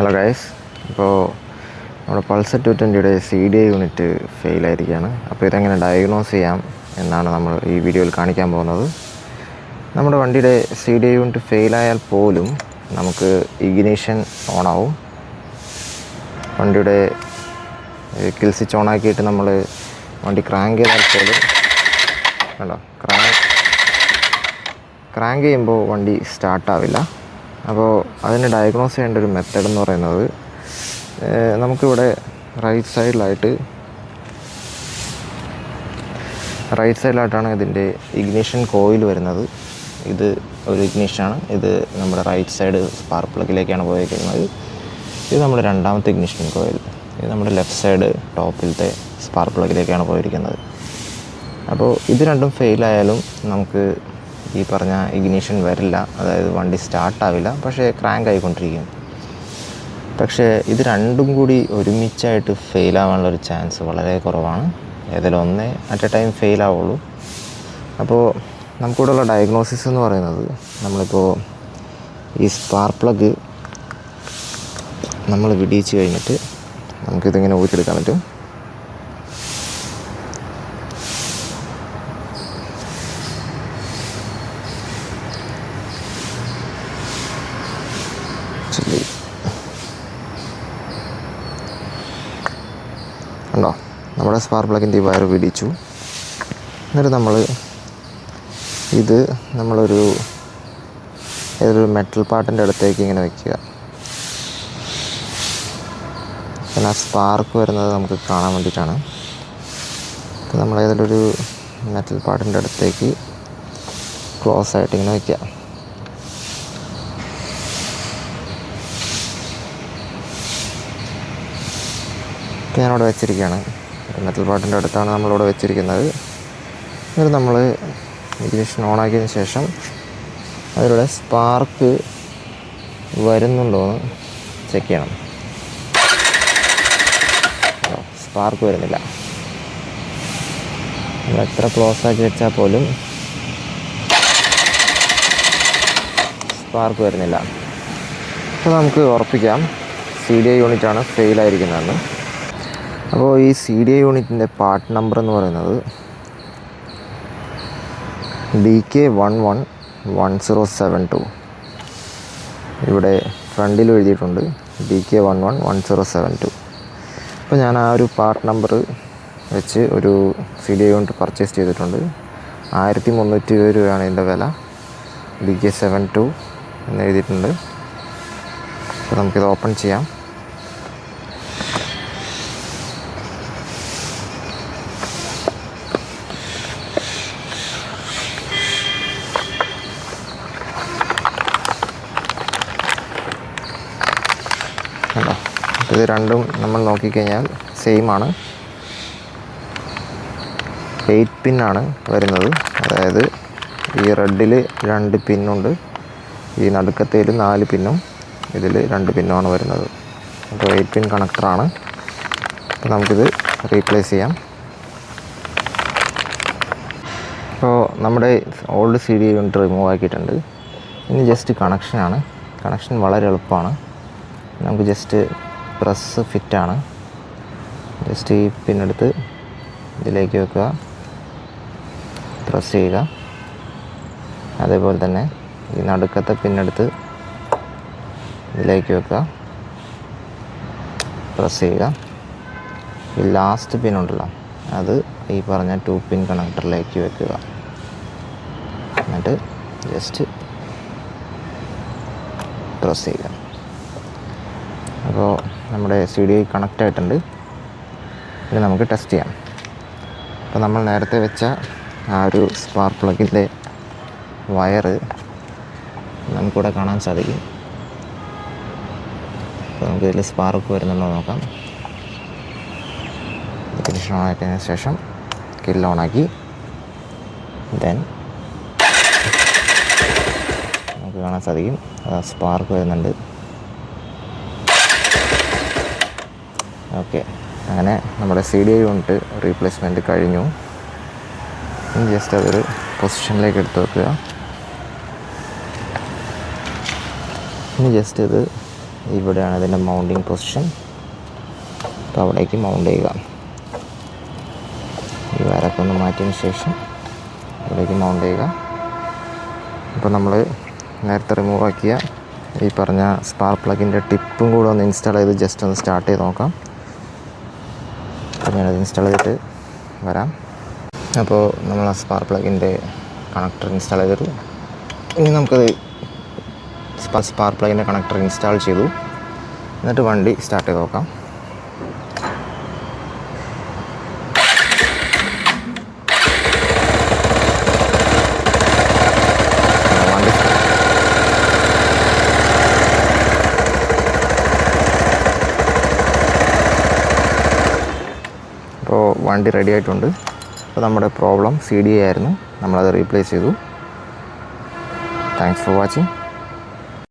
Hello guys ഇപ്പോൾ നമ്മുടെ Pulsar two ട്വന്റിയുടെ സി ഡി ഐ യൂണിറ്റ് ഫെയിലായിരിക്കുകയാണ് അപ്പോൾ ഇതെങ്ങനെ ഡയഗ്നോസ് ചെയ്യാം എന്നാണ് നമ്മൾ ഈ വീഡിയോയിൽ കാണിക്കാൻ പോകുന്നത്. നമ്മുടെ വണ്ടിയുടെ സി ഡി ഐ യൂണിറ്റ് ഫെയിലായാൽ പോലും നമുക്ക് ഇഗ്നീഷൻ ഓണാവും. വണ്ടിയുടെ കിൽ സ്വിച്ച് ഓണാക്കിയിട്ട് നമ്മൾ വണ്ടി ക്രാങ്ക് ചെയ്താൽ പോലും കണ്ടോ? ക്രാങ്ക് ക്രാങ്ക് ചെയ്യുമ്പോൾ വണ്ടി സ്റ്റാർട്ടാവില്ല അപ്പോൾ അതിന് ഡയഗ്നോസ് ചെയ്യേണ്ട ഒരു മെത്തേഡ് എന്ന് പറയുന്നത് നമുക്കിവിടെ റൈറ്റ് സൈഡിലായിട്ട് റൈറ്റ് സൈഡിലായിട്ടാണ് ഇതിന്റെ ഇഗ്നിഷൻ കോയിൽ വരുന്നത്. ഇത് ഒരു ഇഗ്നിഷനാണ് ഇത് നമ്മുടെ റൈറ്റ് സൈഡ് സ്പാർക്ക് പ്ലഗിലേക്കാണ് പോയിരിക്കുന്നത് ഇത് നമ്മുടെ രണ്ടാമത്തെ ഇഗ്നിഷൻ കോയിൽ ഇത് നമ്മുടെ ലെഫ്റ്റ് സൈഡ് ടോപ്പിലത്തെ സ്പാർക്ക് പ്ലഗിലേക്കാണ് പോയിരിക്കുന്നത്. അപ്പോൾ ഇത് രണ്ടും ഫെയിലായാലും നമുക്ക് ഈ പറഞ്ഞ ഇഗ്നീഷൻ വരില്ല. അതായത് വണ്ടി സ്റ്റാർട്ടാവില്ല പക്ഷേ ക്രാങ്ക് ആയിക്കൊണ്ടിരിക്കും. പക്ഷേ ഇത് രണ്ടും കൂടി ഒരുമിച്ചായിട്ട് ഫെയിലാവാനുള്ള ഒരു ചാൻസ് വളരെ കുറവാണ്. ഏതെങ്കിലും ഒന്നേ അറ്റ് എ ടൈം ഫെയിലാവുള്ളൂ അപ്പോൾ അപ്പോൾ നമുക്കിവിടെയുള്ള ഡയഗ്നോസിസ് എന്ന് പറയുന്നത് നമ്മളിപ്പോൾ ഈ സ്പാർ പ്ലഗ് നമ്മൾ വിടിയിച്ച് കഴിഞ്ഞിട്ട് നമുക്കിതിങ്ങനെ ഊറ്റിയെടുക്കാൻ പറ്റും. നമ്മുടെ സ്പാർക്ക് പ്ലഗിന്റെ ഈ വയർ പിടിച്ചു. എന്നിട്ട് നമ്മൾ ഇത് നമ്മളൊരു ഏതൊരു മെറ്റൽ പാർട്ടിന്റെ അടുത്തേക്ക് ഇങ്ങനെ വെക്കുക. പിന്നെ ആ സ്പാർക്ക് വരുന്നത് നമുക്ക് കാണാൻ വേണ്ടിയിട്ടാണ്. അപ്പോൾ നമ്മൾ ഏതൊരു മെറ്റൽ പാർട്ടിന്റെ അടുത്തേക്ക് ക്ലോസ് ആയിട്ട് ഇങ്ങനെ വയ്ക്കുക ഞാനവിടെ വെച്ചിരിക്കുകയാണ്. മെറ്റൽ പാട്ടിന്റെ അടുത്താണ് നമ്മളിവിടെ വെച്ചിരിക്കുന്നത്. എന്നിട്ട് നമ്മൾ ഇഗ്നിഷൻ ഓൺ ഓണാക്കിയതിന് ശേഷം അതിലൂടെ സ്പാർക്ക് വരുന്നുണ്ടോ എന്ന് ചെക്ക് ചെയ്യണം. സ്പാർക്ക് വരുന്നില്ല. നമ്മൾ എത്ര ക്ലോസ് ആക്കി വെച്ചാൽ പോലും സ്പാർക്ക് വരുന്നില്ല. അപ്പോൾ നമുക്ക് ഉറപ്പിക്കാം. സി ഡി ഐ യൂണിറ്റാണ് ഫെയിലായിരിക്കുന്നതെന്ന് അപ്പോൾ ഈ സി ഡി ഐ യൂണിറ്റിന്റെ പാർട്ട് നമ്പർ എന്ന് പറയുന്നത് D K one one one zero seven two ഇവിടെ ഫ്രണ്ടിൽ എഴുതിയിട്ടുണ്ട് D K one one one zero seven two അപ്പോൾ ഞാൻ ആ ഒരു പാർട്ട് നമ്പർ വെച്ച് ഒരു സി ഡി യൂണിറ്റ് പർച്ചേസ് ചെയ്തിട്ടുണ്ട്. ആയിരത്തി മുന്നൂറ്റി ഇരുപത് രൂപയാണ് ഇതിന്റെ വില. ഡി കെ സെവൻ ടു എന്ന് എഴുതിയിട്ടുണ്ട്. അപ്പോൾ നമുക്കിത് ഓപ്പൺ ചെയ്യാം. ഇത് രണ്ടും നമ്മൾ നോക്കിക്കഴിഞ്ഞാൽ സെയിം ആണ്. എയ്റ്റ് പിന്നാണ് വരുന്നത്. അതായത് ഈ റെഡിൽ രണ്ട് പിന്നുണ്ട് ഈ നടുക്കത്തേൽ നാല് പിന്നും ഇതിൽ രണ്ട് പിന്നുമാണ് വരുന്നത്. അപ്പോൾ എയ്റ്റ് പിൻ കണക്ടറാണ് അപ്പോൾ നമുക്കിത് റീപ്ലേസ് ചെയ്യാം. അപ്പോൾ നമ്മുടെ old C D unit remove ആക്കിയിട്ടുണ്ട്. ഇനി ജസ്റ്റ് കണക്ഷനാണ് കണക്ഷൻ വളരെ എളുപ്പമാണ്. നമുക്ക് ജസ്റ്റ് പ്രസ് ഫിറ്റാണ്. ജസ്റ്റ് ഈ പിന്നെടുത്ത് ഇതിലേക്ക് വെക്കുക. പ്രസ് ചെയ്യുക. അതേപോലെ തന്നെ ഈ നടുക്കത്തെ പിന്നെടുത്ത് ഇതിലേക്ക് വെക്കുക. പ്രസ് ചെയ്യുക. ഈ ലാസ്റ്റ് പിന്നുണ്ടല്ലോ അത് ഈ പറഞ്ഞ ടു പിൻ കണക്ടറിലേക്ക് വെക്കുക. എന്നിട്ട് ജസ്റ്റ് പ്രസ് ചെയ്യുക. അപ്പോൾ നമ്മുടെ സി ഡി ഐ കണക്റ്റ് ആയിട്ടുണ്ട്. ഇത് നമുക്ക് ടെസ്റ്റ് ചെയ്യാം. അപ്പോൾ നമ്മൾ നേരത്തെ വെച്ച ആ ഒരു സ്പാർക്ക് പ്ലഗിന്റെ വയറ് നമുക്കിവിടെ കാണാൻ സാധിക്കും. അപ്പോൾ നമുക്ക് ഇതിൽ സ്പാർക്ക് വരുന്നുണ്ടോ നോക്കാം. ഇഗ്നിഷൻ ഓൺ ആക്കിയതിന് ശേഷം കില്ല് ഓണാക്കി ദെൻ നമുക്ക് കാണാൻ സാധിക്കും. സ്പാർക്ക് വരുന്നുണ്ട്. ഓക്കെ. അങ്ങനെ നമ്മുടെ സി ഡി യൂണിറ്റ് റീപ്ലേസ്മെന്റ് കഴിഞ്ഞു. ജസ്റ്റ് അതൊരു പൊസിഷനിലേക്ക് എടുത്ത് വെക്കുക. ഇനി ജസ്റ്റ് ഇത് ഇവിടെയാണ് ഇതിന്റെ മൗണ്ടിങ് പൊസിഷൻ അപ്പോൾ അവിടേക്ക് മൗണ്ട് ചെയ്യുക. ഈ വയറൊക്കെ ഒന്ന് മാറ്റിയതിന് ശേഷം ഇവിടേക്ക് മൗണ്ട് ചെയ്യുക. അപ്പോൾ നമ്മൾ നേരത്തെ റിമൂവ് ആക്കിയ ഈ പറഞ്ഞ സ്പാർ പ്ലഗിന്റെ ടിപ്പും കൂടെ ഒന്ന് ഇൻസ്റ്റാൾ ചെയ്ത് ജസ്റ്റ് ഒന്ന് സ്റ്റാർട്ട് ചെയ്ത് നോക്കാം. അപ്പോൾ ഞാനത് ഇൻസ്റ്റാൾ ചെയ്തിട്ട് വരാം. അപ്പോൾ നമ്മൾ ആ സ്പാർ പ്ലഗിന്റെ കണക്ടർ ഇൻസ്റ്റാൾ ചെയ്തിട്ട് ഇനി നമുക്കത് സ്പാർ പ്ലഗിന്റെ കണക്ടർ ഇൻസ്റ്റാൾ ചെയ്തു. എന്നിട്ട് വണ്ടി സ്റ്റാർട്ട് ചെയ്ത് നോക്കാം വണ്ടി അപ്പോൾ വണ്ടി റെഡി ആയിട്ടുണ്ട്. അപ്പോൾ നമ്മുടെ പ്രോബ്ലം സി ഡി ആയിരുന്നു. നമ്മളത് റീപ്ലേസ് ചെയ്തു. Thanks for watching